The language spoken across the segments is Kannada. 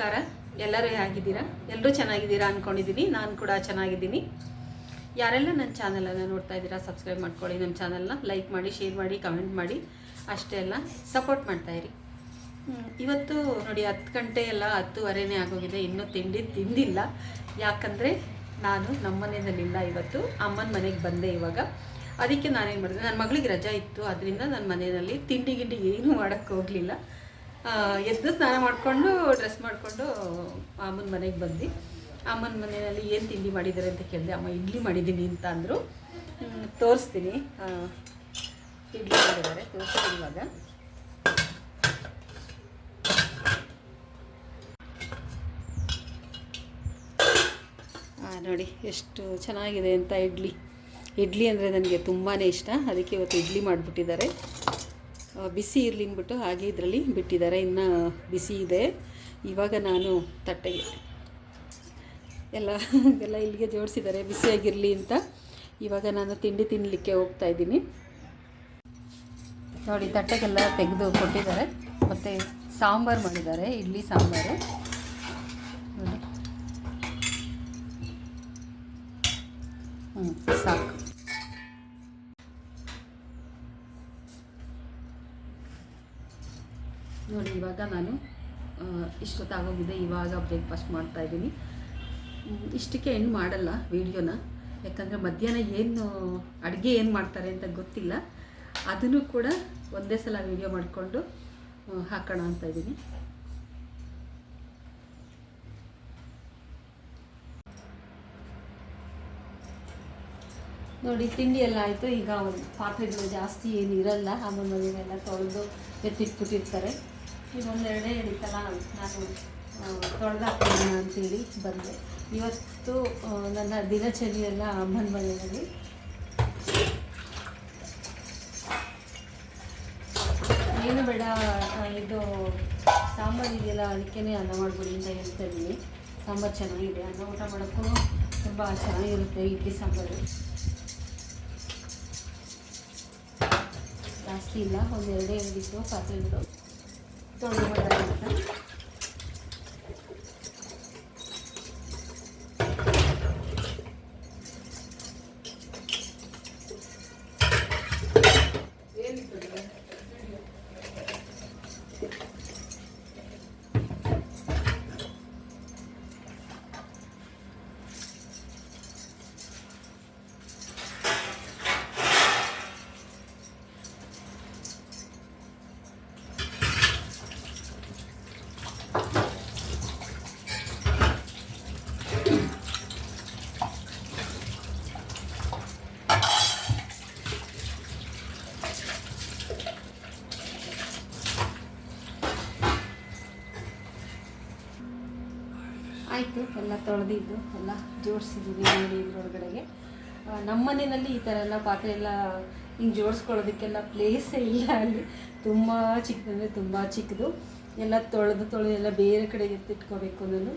ನಮಸ್ಕಾರ. ಎಲ್ಲರೂ ಹೇಗಿದ್ದೀರಾ ಎಲ್ಲರೂ ಚೆನ್ನಾಗಿದ್ದೀರಾ ಅಂದ್ಕೊಂಡಿದ್ದೀನಿ ನಾನು ಕೂಡ ಚೆನ್ನಾಗಿದ್ದೀನಿ. ಯಾರೆಲ್ಲ ನನ್ನ ಚಾನಲನ್ನು ನೋಡ್ತಾ ಇದ್ದೀರಾ, ಸಬ್ಸ್ಕ್ರೈಬ್ ಮಾಡ್ಕೊಳ್ಳಿ. ನಮ್ಮ ಚಾನಲ್ನ ಲೈಕ್ ಮಾಡಿ, ಶೇರ್ ಮಾಡಿ, ಕಮೆಂಟ್ ಮಾಡಿ. ಅಷ್ಟೇ ಎಲ್ಲ ಸಪೋರ್ಟ್ ಮಾಡ್ತಾಯಿರಿ ಇವತ್ತು ನೋಡಿ ಹತ್ತು ಗಂಟೆ ಎಲ್ಲ ಹತ್ತುವರೆನೇ ಆಗೋಗಿದೆ. ಇನ್ನೂ ತಿಂಡಿ ತಿಂದಿಲ್ಲ. ಯಾಕಂದರೆ ನಾನು ನಮ್ಮ ಮನೆಯಲ್ಲಿಲ್ಲ ಇವತ್ತು. ಅಮ್ಮನ ಮನೆಗೆ ಬಂದೆ ಇವಾಗ. ಅದಕ್ಕೆ ನಾನೇನು ಮಾಡಿದೆ? ನನ್ನ ಮಗಳಿಗೆ ರಜಾ ಇತ್ತು. ಅದರಿಂದ ನನ್ನ ಮನೆಯಲ್ಲಿ ತಿಂಡಿ ಗಿಂಡಿ ಏನೂ ಮಾಡೋಕ್ಕೆ ಹೋಗಲಿಲ್ಲ. ಎದ್ದು ಸ್ನಾನ ಮಾಡಿಕೊಂಡು ಡ್ರೆಸ್ ಮಾಡಿಕೊಂಡು, ಅಮ್ಮನ ಮನೆಗೆ ಬಂದು ಅಮ್ಮನ ಮನೆಯಲ್ಲಿ ಏನು ತಿಂಡಿ ಮಾಡಿದ್ದಾರೆ ಅಂತ ಕೇಳಿದೆ, ಅಮ್ಮ, ಇಡ್ಲಿ ಮಾಡಿದ್ದೀನಿ ಅಂತ ಅಂದರು. ತೋರಿಸ್ತೀನಿ. ಇಡ್ಲಿ ಮಾಡಿದ್ದಾರೆ ತೋರಿಸ್ತೀನಿ ಇವಾಗ. ನೋಡಿ, ಎಷ್ಟು ಚೆನ್ನಾಗಿದೆ ಅಂತ ಇಡ್ಲಿ. ಇಡ್ಲಿ ಅಂದರೆ ನನಗೆ ತುಂಬಾ ಇಷ್ಟ. ಅದಕ್ಕೆ ಇವತ್ತು ಇಡ್ಲಿ ಮಾಡಿಬಿಟ್ಟಿದ್ದಾರೆ. ಬಿಸಿ ಇರಲಿ ಅಂದ್ಬಿಟ್ಟು ಹಾಗೆ ಇದರಲ್ಲಿ ಬಿಟ್ಟಿದ್ದಾರೆ. ಇನ್ನು ಬಿಸಿ ಇದೆ. ಇವಾಗ ನಾನು ತಟ್ಟೆಗೆ ಎಲ್ಲ ಎಲ್ಲ ಇಲ್ಲಿಗೆ ಜೋಡಿಸಿದ್ದಾರೆ. ಬಿಸಿಯಾಗಿರಲಿ ಅಂತ. ಇವಾಗ ನಾನು ತಿಂಡಿ ತಿನ್ನಲಿಕ್ಕೆ ಹೋಗ್ತಾ ಇದ್ದೀನಿ. ನೋಡಿ, ತಟ್ಟೆಗೆಲ್ಲ ತೆಗೆದು ಕೊಟ್ಟಿದ್ದಾರೆ. ಮತ್ತು ಸಾಂಬಾರು ಮಾಡಿದ್ದಾರೆ. ಇಡ್ಲಿ ಸಾಂಬಾರು. ಬ್ರೇಕ್ಫಾಸ್ಟ್ ಮಾಡ್ತಾ ಇದ್ದೀನಿ. ಇಷ್ಟಕ್ಕೆ ಏನು ಮಾಡಲ್ಲ ವೀಡಿಯೋನ. ಯಾಕಂದರೆ ಮಧ್ಯಾಹ್ನ ಏನು, ಅಡುಗೆ ಏನು ಮಾಡ್ತಾರೆ ಅಂತ ಗೊತ್ತಿಲ್ಲ. ಅದನ್ನು ಕೂಡ ಒಂದೇ ಸಲ ವೀಡಿಯೋ ಮಾಡಿಕೊಂಡು ಹಾಕೋಣ ಅಂತ ಇದ್ದೀನಿ. ನೋಡಿ, ತಿಂಡಿ ಎಲ್ಲ ಆಯಿತು. ಈಗ ಪಾತ್ರೆಗಳು ಜಾಸ್ತಿ ಏನು ಇರಲ್ಲ. ಆಮೇಲೆ ಮನೆಯೆಲ್ಲ ತೊಳೆದು ಎತ್ತಿಟ್ಬಿಟ್ಟಿರ್ತಾರೆ. ಈಗ ಒಂದೆರಡೇ ಹಿಡಿತಲ್ಲ ನಾನು ತೊಳೆದಾಕೋಣ ಅಂತೇಳಿ ಬಂದೆ. ಇವತ್ತು ನನ್ನ ದಿನಚರಿಯೆಲ್ಲ ಅಮ್ಮನ ಮನೆಯಲ್ಲಿ ಏನು ಬೇಡ ಇದು ಸಾಂಬಾರು ಇದೆಯಲ್ಲ ಅದಕ್ಕೇ ಅನ್ನ ಮಾಡ್ಬಿಡಿ ಅಂತ ಹೇಳ್ತಾ ಇದ್ದೀನಿ. ಸಾಂಬಾರು ಚೆನ್ನಾಗಿದೆ. ಅನ್ನ ಊಟ ಮಾಡೋಕ್ಕೂ ತುಂಬ ಚೆನ್ನಾಗಿರುತ್ತೆ ಇಡ್ಲಿ ಸಾಂಬಾರು. ಜಾಸ್ತಿ ಇಲ್ಲ ಒಂದು ಎರಡೇ ಎರಡಿತ್ತು ಪಾತ್ರೆಗಳು ತೊಳೆದು ಮಾಡೋಣ ಅಂತ ಆಯಿತು, ಎಲ್ಲ ತೊಳೆದಿದ್ದು, ಎಲ್ಲ ಜೋಡಿಸಿದ್ದೀವಿ ನೋಡಿ ಇದ್ರೊಳಗಡೆಗೆ. ನಮ್ಮ ಮನೆಯಲ್ಲಿ ಈ ಥರ ಎಲ್ಲ ಪಾತ್ರೆ ಎಲ್ಲ ಹಿಂಗೆ ಜೋಡಿಸ್ಕೊಳ್ಳೋದಕ್ಕೆಲ್ಲ ಪ್ಲೇಸೇ ಇಲ್ಲ ಅಲ್ಲಿ. ತುಂಬ ಚಿಕ್ಕದಂದರೆ ತುಂಬ ಚಿಕ್ಕದು ಎಲ್ಲ ತೊಳೆದು ತೊಳೆದು ಎಲ್ಲ ಬೇರೆ ಕಡೆ ಎತ್ತಿಟ್ಕೋಬೇಕು ನಾನು.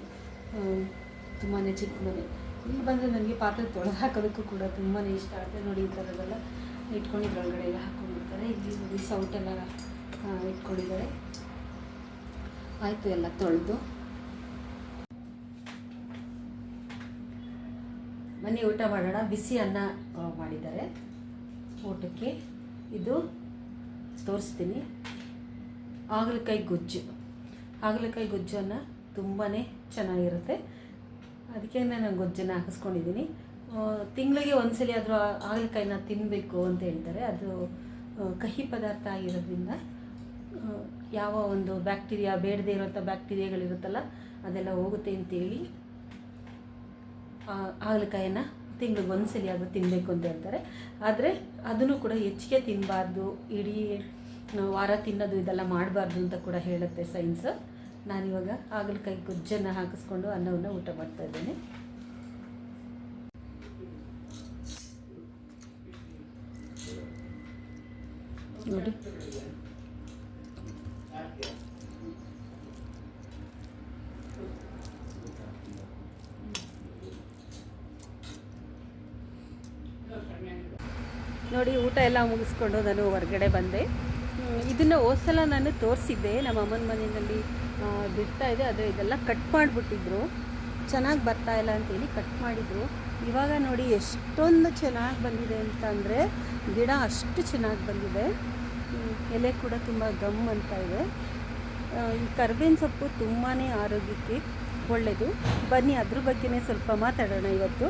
ತುಂಬಾ ಚಿಕ್ಕ ಮನೆ. ಇಲ್ಲಿ ಬಂದರೆ ನನಗೆ ಪಾತ್ರೆ ತೊಳೆದು ಹಾಕೋದಕ್ಕೂ ಕೂಡ ತುಂಬಾ ಇಷ್ಟ ಆಗುತ್ತೆ ನೋಡಿ ಈ ಥರದ್ದೆಲ್ಲ ಇಟ್ಕೊಂಡು ಇದ್ರೊಳಗಡೆ ಎಲ್ಲ ಹಾಕ್ಕೊಂಡಿರ್ತಾರೆ. ಇಲ್ಲಿ ನೋಡಿ ಸೌಟೆಲ್ಲ ಇಟ್ಕೊಂಡಿದ್ದಾರೆ. ಆಯಿತು, ಎಲ್ಲ ತೊಳೆದು. ಮನೆ ಊಟ ಮಾಡೋಣ. ಬಿಸಿ ಅನ್ನ ಮಾಡಿದ್ದಾರೆ. ಊಟಕ್ಕೆ ಇದು ತೋರಿಸ್ತೀನಿ. ಹಾಗಲಕಾಯಿ ಗೊಜ್ಜು. ಹಾಗಲಕಾಯಿ ಗೊಜ್ಜನ್ನು ತುಂಬಾ ಚೆನ್ನಾಗಿರುತ್ತೆ. ಅದಕ್ಕೆ ನಾನು ಗೊಜ್ಜನ್ನು ಹಾಕಿಸ್ಕೊಂಡಿದ್ದೀನಿ. ತಿಂಗಳಿಗೆ ಒಂದ್ಸಲಿ ಆದರೂ ಹಾಗಲಕಾಯಿನ ತಿನ್ನಬೇಕು ಅಂತ ಹೇಳ್ತಾರೆ. ಅದು ಕಹಿ ಪದಾರ್ಥ ಆಗಿರೋದ್ರಿಂದ ಯಾವ ಒಂದು ಬ್ಯಾಕ್ಟೀರಿಯಾ, ಬೇಡದೇ ಇರೋಂಥ ಬ್ಯಾಕ್ಟೀರಿಯಾಗಳಿರುತ್ತಲ್ಲ, ಅದೆಲ್ಲ ಹೋಗುತ್ತೆ ಅಂತೇಳಿ ಹಾಗಲಕಾಯನ್ನು ತಿಂಗಳಿಗೆ ಒಂದ್ಸಲಿ ಆದರೂ ತಿನ್ನಬೇಕು ಅಂತ ಹೇಳ್ತಾರೆ. ಆದರೆ ಅದನ್ನು ಕೂಡ ಹೆಚ್ಚಿಗೆ ತಿನ್ನಬಾರ್ದು ಇಡೀ ವಾರ ತಿನ್ನೋದು ಇದೆಲ್ಲ ಮಾಡಬಾರ್ದು ಅಂತ ಕೂಡ ಹೇಳುತ್ತೆ ಸೈನ್ಸ್. ನಾನಿವಾಗ ಹಾಗಲಕಾಯಿ ಗೊಜ್ಜನ್ನು ಹಾಕಿಸ್ಕೊಂಡು ಅನ್ನವನ್ನು ಊಟ ಮಾಡ್ತಾ ಇದ್ದೇನೆ. ನೋಡಿ ನೋಡಿ ಊಟ ಎಲ್ಲ ಮುಗಿಸ್ಕೊಂಡು ನಾನು ಹೊರಗಡೆ ಬಂದೆ. ಇದನ್ನು ಹೋದ್ಸಲ ನಾನು ತೋರಿಸಿದ್ದೆ. ನಮ್ಮ ಅಮ್ಮನ ಮನೆಯಲ್ಲಿ ಬಿಡ್ತಾ ಇದೆ. ಆದರೆ ಇದೆಲ್ಲ ಕಟ್ ಮಾಡಿಬಿಟ್ಟಿದ್ರು. ಚೆನ್ನಾಗಿ ಬರ್ತಾ ಇಲ್ಲ ಅಂತೇಳಿ ಕಟ್ ಮಾಡಿದರು. ಇವಾಗ ನೋಡಿ ಎಷ್ಟೊಂದು ಚೆನ್ನಾಗಿ ಬಂದಿದೆ ಅಂತ ಅಂದರೆ ಗಿಡ ಅಷ್ಟು ಚೆನ್ನಾಗಿ ಬಂದಿದೆ. ಎಲೆ ಕೂಡ ತುಂಬ ಗಮ್ ಅಂತ ಇದೆ. ಈ ಕರ್ಬೇವಿನ ಸೊಪ್ಪು ತುಂಬಾ ಆರೋಗ್ಯಕ್ಕೆ ಒಳ್ಳೆಯದು ಬನ್ನಿ, ಅದ್ರ ಬಗ್ಗೆನೇ ಸ್ವಲ್ಪ ಮಾತಾಡೋಣ ಇವತ್ತು.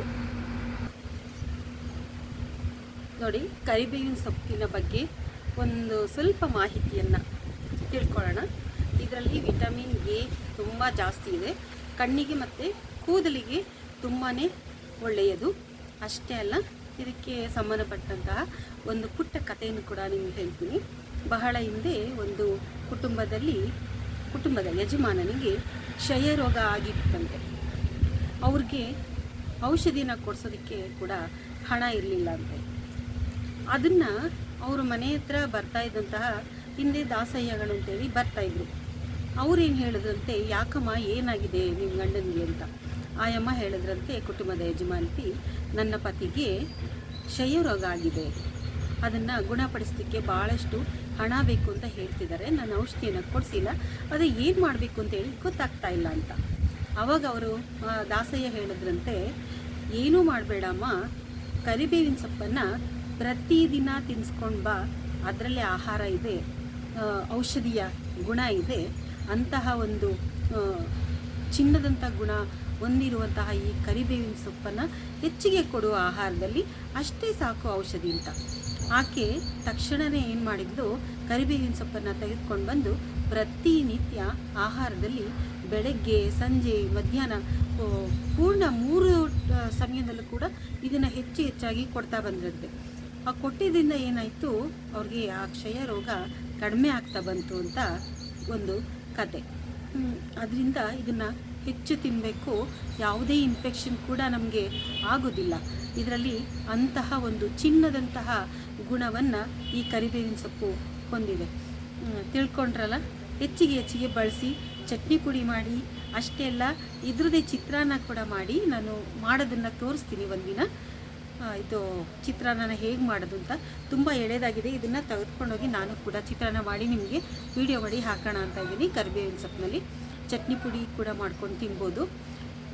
ನೋಡಿ, ಕರಿಬೇವಿನ ಸೊಪ್ಪಿನ ಬಗ್ಗೆ ಒಂದು ಸ್ವಲ್ಪ ಮಾಹಿತಿಯನ್ನು ತಿಳ್ಕೊಳ್ಳೋಣ. ಇದರಲ್ಲಿ ವಿಟಮಿನ್ ಎ ತುಂಬ ಜಾಸ್ತಿ ಇದೆ. ಕಣ್ಣಿಗೆ ಮತ್ತು ಕೂದಲಿಗೆ ತುಂಬಾ ಒಳ್ಳೆಯದು. ಅಷ್ಟೇ ಅಲ್ಲ, ಇದಕ್ಕೆ ಸಂಬಂಧಪಟ್ಟಂತಹ ಒಂದು ಪುಟ್ಟ ಕಥೆಯನ್ನು ಕೂಡ ನಿಮಗೆ ಹೇಳ್ತೀನಿ. ಬಹಳ ಹಿಂದೆ ಒಂದು ಕುಟುಂಬದಲ್ಲಿ, ಕುಟುಂಬದ ಯಜಮಾನನಿಗೆ ಕ್ಷಯ ರೋಗ ಆಗಿತ್ತಂತೆ. ಅವ್ರಿಗೆ ಔಷಧಿನ ಕೊಡಿಸೋದಕ್ಕೆ ಕೂಡ ಹಣ ಇರಲಿಲ್ಲ ಅಂತೆ. ಅದನ್ನು ಅವ್ರ ಮನೆ ಹತ್ರ ಬರ್ತಾ ಇದ್ದಂತಹ ಹಿಂದೆ ದಾಸಯ್ಯಗಳು ಅಂತೇಳಿ ಬರ್ತಾಯಿದ್ರು ಅವ್ರೇನು ಹೇಳಿದ್ರಂತೆ, ಯಾಕಮ್ಮ, ಏನಾಗಿದೆ ನಿಮ್ಮ ಗಂಡನಿಗೆ ಅಂತ? ಆಯಮ್ಮ ಹೇಳಿದ್ರಂತೆ, ಕುಟುಂಬದ ಯಜಮಾನತಿ, ನನ್ನ ಪತಿಗೆ ಕ್ಷಯರೋಗ ಆಗಿದೆ. ಅದನ್ನು ಗುಣಪಡಿಸಲಿಕ್ಕೆ ಭಾಳಷ್ಟು ಹಣ ಬೇಕು ಅಂತ ಹೇಳ್ತಿದ್ದಾರೆ. ನಾನು ಔಷಧಿಯನ್ನು ಕೊಡಿಸಿಲ್ಲ ಅದೇ ಏನು ಮಾಡಬೇಕು ಅಂತೇಳಿ ಗೊತ್ತಾಗ್ತಾ ಇಲ್ಲ ಅಂತ. ಅವಾಗ ಅವರು ದಾಸಯ್ಯ ಹೇಳಿದ್ರಂತೆ, ಏನೂ ಮಾಡಬೇಡಮ್ಮ. ಕರಿಬೇವಿನ ಸೊಪ್ಪನ್ನು ಪ್ರತಿದಿನ ತಿನ್ಸ್ಕೊಂಡು ಬಾ, ಅದರಲ್ಲೇ ಆಹಾರ ಇದೆ ಔಷಧಿಯ ಗುಣ ಇದೆ. ಅಂತಹ ಒಂದು ಚಿನ್ನದಂಥ ಗುಣ ಹೊಂದಿರುವಂತಹ ಈ ಕರಿಬೇವಿನ ಸೊಪ್ಪನ್ನು ಹೆಚ್ಚಿಗೆ ಕೊಡುವ ಆಹಾರದಲ್ಲಿ, ಅಷ್ಟೇ ಸಾಕು ಔಷಧಿ ಅಂತ. ಆಕೆ ತಕ್ಷಣವೇ ಏನು ಮಾಡಿದ್ಲು, ಕರಿಬೇವಿನ ಸೊಪ್ಪನ್ನು ತೆಗೆದುಕೊಂಡು ಬಂದು ಪ್ರತಿನಿತ್ಯ ಆಹಾರದಲ್ಲಿ ಬೆಳಗ್ಗೆ, ಸಂಜೆ, ಮಧ್ಯಾಹ್ನ ಪೂರ್ಣ ಮೂರು ಸಮಯದಲ್ಲೂ ಕೂಡ ಇದನ್ನು ಹೆಚ್ಚು ಹೆಚ್ಚಾಗಿ ಕೊಡ್ತಾ ಬಂದ್ರಂತೆ ಆ ಕೊಟ್ಟಿದ್ದರಿಂದ ಏನಾಯಿತು? ಅವ್ರಿಗೆ ಆ ಕ್ಷಯ ರೋಗ ಕಡಿಮೆ ಆಗ್ತಾ ಬಂತು ಅಂತ ಒಂದು ಕತೆ. ಅದರಿಂದ ಇದನ್ನು ಹೆಚ್ಚು ತಿನ್ನಬೇಕು ಯಾವುದೇ ಇನ್ಫೆಕ್ಷನ್ ಕೂಡ ನಮಗೆ ಆಗೋದಿಲ್ಲ. ಇದರಲ್ಲಿ ಅಂತಹ ಒಂದು ಚಿನ್ನದಂತಹ ಗುಣವನ್ನು ಈ ಕರಿಬೇವಿನ ಸೊಪ್ಪು ಹೊಂದಿದೆ. ತಿಳ್ಕೊಂಡ್ರಲ್ಲ? ಹೆಚ್ಚಿಗೆ ಹೆಚ್ಚಿಗೆ ಬಳಸಿ, ಚಟ್ನಿ ಪುಡಿ ಮಾಡಿ, ಅಷ್ಟೇ ಅಲ್ಲ, ಇದ್ರದ್ದೇ ಚಿತ್ರಾನ್ನ ಕೂಡ ಮಾಡಿ ನಾನು ಮಾಡೋದನ್ನು ತೋರಿಸ್ತೀನಿ ಒಂದಿನ. ಇದು ಚಿತ್ರಾನ್ನ ಹೇಗೆ ಮಾಡೋದು ಅಂತ ತುಂಬ ಎಳೆದಾಗಿದೆ. ಇದನ್ನು ತೆಗೆದುಕೊಂಡೋಗಿ ನಾನು ಕೂಡ ಚಿತ್ರಾನ್ನ ಮಾಡಿ ನಿಮಗೆ ವಿಡಿಯೋ ಮಾಡಿ ಹಾಕೋಣ ಅಂತ ಇದ್ದೀನಿ. ಕರಿಬೇವಿನ ಸೊಪ್ಪಿನಲ್ಲಿ ಚಟ್ನಿ ಪುಡಿ ಕೂಡ ಮಾಡ್ಕೊಂಡು ತಿನ್ಬೋದು.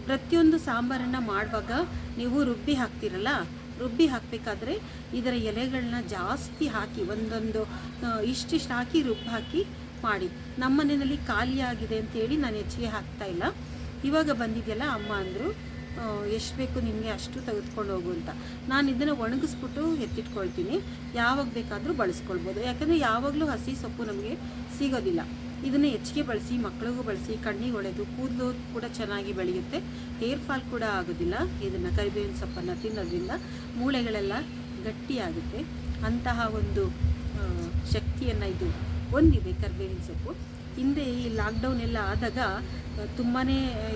ಪ್ರತಿಯೊಂದು ಸಾಂಬಾರನ್ನು ಮಾಡುವಾಗ ನೀವು ರುಬ್ಬಿ ಹಾಕ್ತಿರಲ್ಲ, ರುಬ್ಬಿ ಹಾಕಬೇಕಾದ್ರೆ ಇದರ ಎಲೆಗಳನ್ನ ಜಾಸ್ತಿ ಹಾಕಿ, ಒಂದೊಂದು ಇಷ್ಟಿಷ್ಟು ಹಾಕಿ ರುಬ್ಬಿ ಹಾಕಿ ಮಾಡಿ. ನಮ್ಮ ಮನೆಯಲ್ಲಿ ಖಾಲಿಯಾಗಿದೆ ಅಂತೇಳಿ ನಾನು ಹೆಚ್ಚಿಗೆ ಹಾಕ್ತಾ ಇಲ್ಲ. ಇವಾಗ ಬಂದಿದೆಯಲ್ಲ ಅಮ್ಮ ಅಂದರು ಎಷ್ಟು ಬೇಕು ನಿಮಗೆ ಅಷ್ಟು ತೆಗೆದುಕೊಂಡು ಹೋಗು ಅಂತ. ನಾನು ಇದನ್ನು ಒಣಗಿಸ್ಬಿಟ್ಟು ಎತ್ತಿಟ್ಕೊಳ್ತೀನಿ. ಯಾವಾಗ ಬೇಕಾದರೂ ಬಳಸ್ಕೊಳ್ಬೋದು. ಯಾಕಂದರೆ ಯಾವಾಗಲೂ ಹಸಿ ಸೊಪ್ಪು ನಮಗೆ ಸಿಗೋದಿಲ್ಲ. ಇದನ್ನು ಹೆಚ್ಚಿಗೆ ಬಳಸಿ ಮಕ್ಕಳಿಗೂ ಬಳಸಿ, ಕಣ್ಣಿಗೆ ಒಳೆದು ಕೂದಲು ಕೂಡ ಚೆನ್ನಾಗಿ ಬೆಳೆಯುತ್ತೆ. ಹೇರ್ ಫಾಲ್ ಕೂಡ ಆಗೋದಿಲ್ಲ. ಇದನ್ನು ಕರಿಬೇವಿನ ಸೊಪ್ಪನ್ನು ತಿನ್ನೋದ್ರಿಂದ ಮೂಳೆಗಳೆಲ್ಲ ಗಟ್ಟಿಯಾಗುತ್ತೆ. ಅಂತಹ ಒಂದು ಶಕ್ತಿಯನ್ನು ಇದು ಹೊಂದಿದೆ ಕರಿಬೇವಿನ ಸೊಪ್ಪು. ಹಿಂದೆ ಈ ಲಾಕ್ಡೌನ್ ಎಲ್ಲ ಆದಾಗ ತುಂಬಾ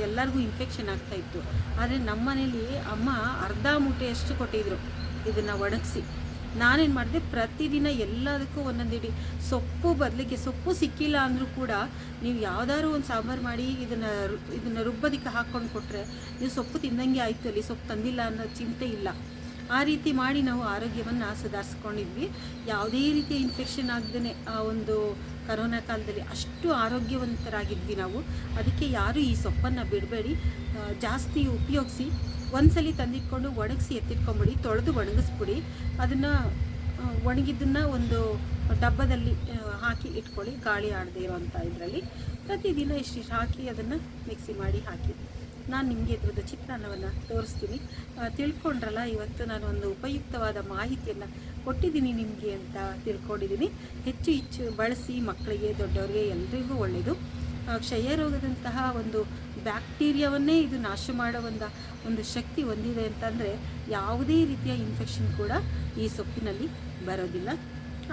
ಎಲ್ಲರಿಗೂ ಇನ್ಫೆಕ್ಷನ್ ಆಗ್ತಾ ಇತ್ತು. ಆದರೆ ನಮ್ಮ ಮನೇಲಿ ಅಮ್ಮ ಅರ್ಧ ಮೂಟೆಯಷ್ಟು ಕೊಟ್ಟಿದ್ರು ಇದನ್ನು ಒಣಗಿಸಿ. ನಾನೇನು ಮಾಡಿದೆ, ಪ್ರತಿದಿನ ಎಲ್ಲದಕ್ಕೂ ಒಂದೊಂದಿಡಿ ಸೊಪ್ಪು ಬದಲಿಗೆ ಸೊಪ್ಪು ಸಿಕ್ಕಿಲ್ಲ ಅಂದರೂ ಕೂಡ ನೀವು ಯಾವ್ದಾದ್ರು ಒಂದು ಸಾಂಬಾರು ಮಾಡಿ ಇದನ್ನು ಇದನ್ನು ರುಬ್ಬೋದಕ್ಕೆ ಹಾಕ್ಕೊಂಡು ಕೊಟ್ಟರೆ ನೀವು ಸೊಪ್ಪು ತಿಂದಂಗೆ ಆಯಿತು ಅಲ್ಲಿ, ಸೊಪ್ಪು ತಂದಿಲ್ಲ ಅನ್ನೋ ಚಿಂತೆ ಇಲ್ಲ. ಆ ರೀತಿ ಮಾಡಿ ನಾವು ಆರೋಗ್ಯವನ್ನು ಸುಧಾರಿಸ್ಕೊಂಡಿದ್ವಿ. ಯಾವುದೇ ರೀತಿಯ ಇನ್ಫೆಕ್ಷನ್ ಆಗದೇ ಆ ಒಂದು ಕರೋನಾ ಕಾಲದಲ್ಲಿ ಅಷ್ಟು ಆರೋಗ್ಯವಂತರಾಗಿದ್ವಿ ನಾವು. ಅದಕ್ಕೆ ಯಾರೂ ಈ ಸೊಪ್ಪನ್ನು ಬಿಡಬೇಡಿ. ಜಾಸ್ತಿ ಉಪಯೋಗಿಸಿ, ಒಂದ್ಸಲಿ ತಂದಿಟ್ಕೊಂಡು ಒಣಗಿಸಿ ಎತ್ತಿಟ್ಕೊಂಬಿಡಿ, ತೊಳೆದು ಒಣಗಿಸ್ಬಿಡಿ. ಅದನ್ನು ಒಣಗಿದ್ದನ್ನು ಒಂದು ಡಬ್ಬದಲ್ಲಿ ಹಾಕಿ ಇಟ್ಕೊಳ್ಳಿ, ಗಾಳಿ ಆಡದೇ ಇರೋವಂಥ ಇದರಲ್ಲಿ. ಪ್ರತಿದಿನ ಇಷ್ಟಿಷ್ಟು ಹಾಕಿ ಅದನ್ನು ಮಿಕ್ಸಿ ಮಾಡಿ ಹಾಕಿ. ನಾನು ನಿಮಗೆ ಇದ್ರದ್ದು ಚಿತ್ರಾನ್ನವನ್ನು ತೋರಿಸ್ತೀನಿ. ತಿಳ್ಕೊಂಡ್ರಲ್ಲ, ಇವತ್ತು ನಾನು ಒಂದು ಉಪಯುಕ್ತವಾದ ಮಾಹಿತಿಯನ್ನು ಕೊಟ್ಟಿದ್ದೀನಿ ನಿಮಗೆ ಅಂತ ತಿಳ್ಕೊಂಡಿದ್ದೀನಿ. ಹೆಚ್ಚು ಹೆಚ್ಚು ಬಳಸಿ ಮಕ್ಕಳಿಗೆ, ದೊಡ್ಡವರಿಗೆ ಎಲ್ರಿಗೂ ಒಳ್ಳೆಯದು ಕ್ಷಯ ರೋಗದಂತಹ ಒಂದು ಬ್ಯಾಕ್ಟೀರಿಯಾವನ್ನೇ ಇದು ನಾಶ ಮಾಡೋ ಒಂದು ಒಂದು ಶಕ್ತಿ ಹೊಂದಿದೆ ಅಂತಂದರೆ ಯಾವುದೇ ರೀತಿಯ ಇನ್ಫೆಕ್ಷನ್ ಕೂಡ ಈ ಸೊಪ್ಪಿನಲ್ಲಿ ಬರೋದಿಲ್ಲ.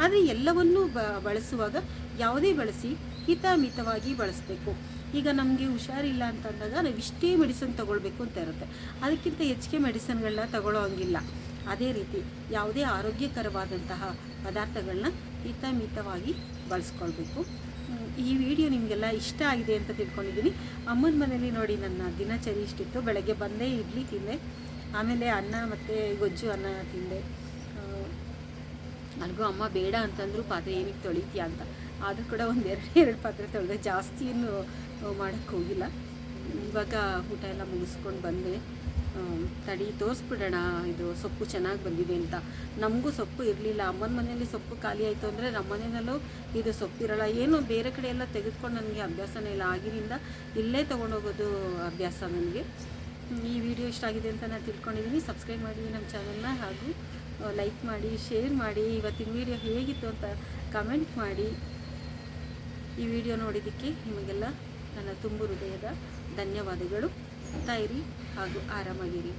ಆದರೆ ಎಲ್ಲವನ್ನೂ ಬಳಸುವಾಗ ಯಾವುದೇ ಬಳಸಿ ಹಿತಮಿತವಾಗಿ ಬಳಸಬೇಕು. ಈಗ ನಮಗೆ ಹುಷಾರಿಲ್ಲ ಅಂತಂದಾಗ ನಾವು ಇಷ್ಟೇ ಮೆಡಿಸನ್ ತಗೊಳ್ಬೇಕು ಅಂತ ಇರುತ್ತೆ. ಅದಕ್ಕಿಂತ ಹೆಚ್ಚಿಗೆ ಮೆಡಿಸನ್ಗಳನ್ನ ತಗೊಳ್ಳೋ ಹಂಗಿಲ್ಲ. ಅದೇ ರೀತಿ ಯಾವುದೇ ಆರೋಗ್ಯಕರವಾದಂತಹ ಪದಾರ್ಥಗಳನ್ನ ಹಿತಮಿತವಾಗಿ ಬಳಸ್ಕೊಳ್ಬೇಕು. ಈ ವಿಡಿಯೋ ನಿಮಗೆಲ್ಲ ಇಷ್ಟ ಆಗಿದೆ ಅಂತ ತಿಳ್ಕೊಂಡಿದ್ದೀನಿ. ಅಮ್ಮನ ಮನೇಲಿ ನೋಡಿ ನನ್ನ ದಿನಚರಿ ಇಷ್ಟಿತ್ತು. ಬೆಳಗ್ಗೆ ಬಂದೇ ಇಡ್ಲಿ ತಿಂದೆ. ಆಮೇಲೆ ಅನ್ನ ಮತ್ತು ಗೊಜ್ಜು ಅನ್ನ ತಿಂದೆ. ನನಗೂ ಅಮ್ಮ ಬೇಡ ಅಂತಂದ್ರು ಪಾತ್ರೆ ಏನಕ್ಕೆ ತೊಳಿತೀಯ ಅಂತ. ಆದರೂ ಕೂಡ ಒಂದು ಎರಡು ಎರಡು ಪಾತ್ರೆ ತೊಳೆದೆ. ಜಾಸ್ತಿ ಮಾಡೋಕ್ಕೆ ಹೋಗಿಲ್ಲ. ಇವಾಗ ಊಟ ಎಲ್ಲ ಮುಗಿಸ್ಕೊಂಡು ಬಂದೆ. ತಡಿ, ತೋರಿಸ್ಬಿಡೋಣ. ಇದು ಸೊಪ್ಪು ಚೆನ್ನಾಗಿ ಬಂದಿದೆ ಅಂತ. ನಮಗೂ ಸೊಪ್ಪು ಇರಲಿಲ್ಲ. ಅಮ್ಮನ ಮನೆಯಲ್ಲಿ ಸೊಪ್ಪು ಖಾಲಿ ಆಯಿತು ಅಂದರೆ ನಮ್ಮ ಮನೆಯಲ್ಲೂ ಇದು ಸೊಪ್ಪು ಇರಲ್ಲ. ಏನು ಬೇರೆ ಕಡೆ ಎಲ್ಲ ತೆಗೆದುಕೊಂಡು ನನಗೆ ಅಭ್ಯಾಸನೇ ಇಲ್ಲ. ಆಗಿನಿಂದ ಇಲ್ಲೇ ತೊಗೊಂಡೋಗೋದು ಅಭ್ಯಾಸ ನನಗೆ. ಈ ವಿಡಿಯೋ ಇಷ್ಟ ಆಗಿದೆ ಅಂತ ನಾನು ತಿಳ್ಕೊಂಡಿದ್ದೀನಿ. ಸಬ್ಸ್ಕ್ರೈಬ್ ಮಾಡಿ ನಮ್ಮ ಚಾನಲ್ನ ಹಾಗೂ ಲೈಕ್ ಮಾಡಿ, ಶೇರ್ ಮಾಡಿ. ಇವತ್ತಿನ ವಿಡಿಯೋ ಹೇಗಿತ್ತು ಅಂತ ಕಮೆಂಟ್ ಮಾಡಿ. ಈ ವಿಡಿಯೋ ನೋಡಿದ್ದಕ್ಕೆ ನಿಮಗೆಲ್ಲ ನನ್ನ ತುಂಬು ಹೃದಯದ ಧನ್ಯವಾದಗಳು. ತಾಯಿರಿ ಹಾಗೂ ಆರಾಮಾಗಿರಿ.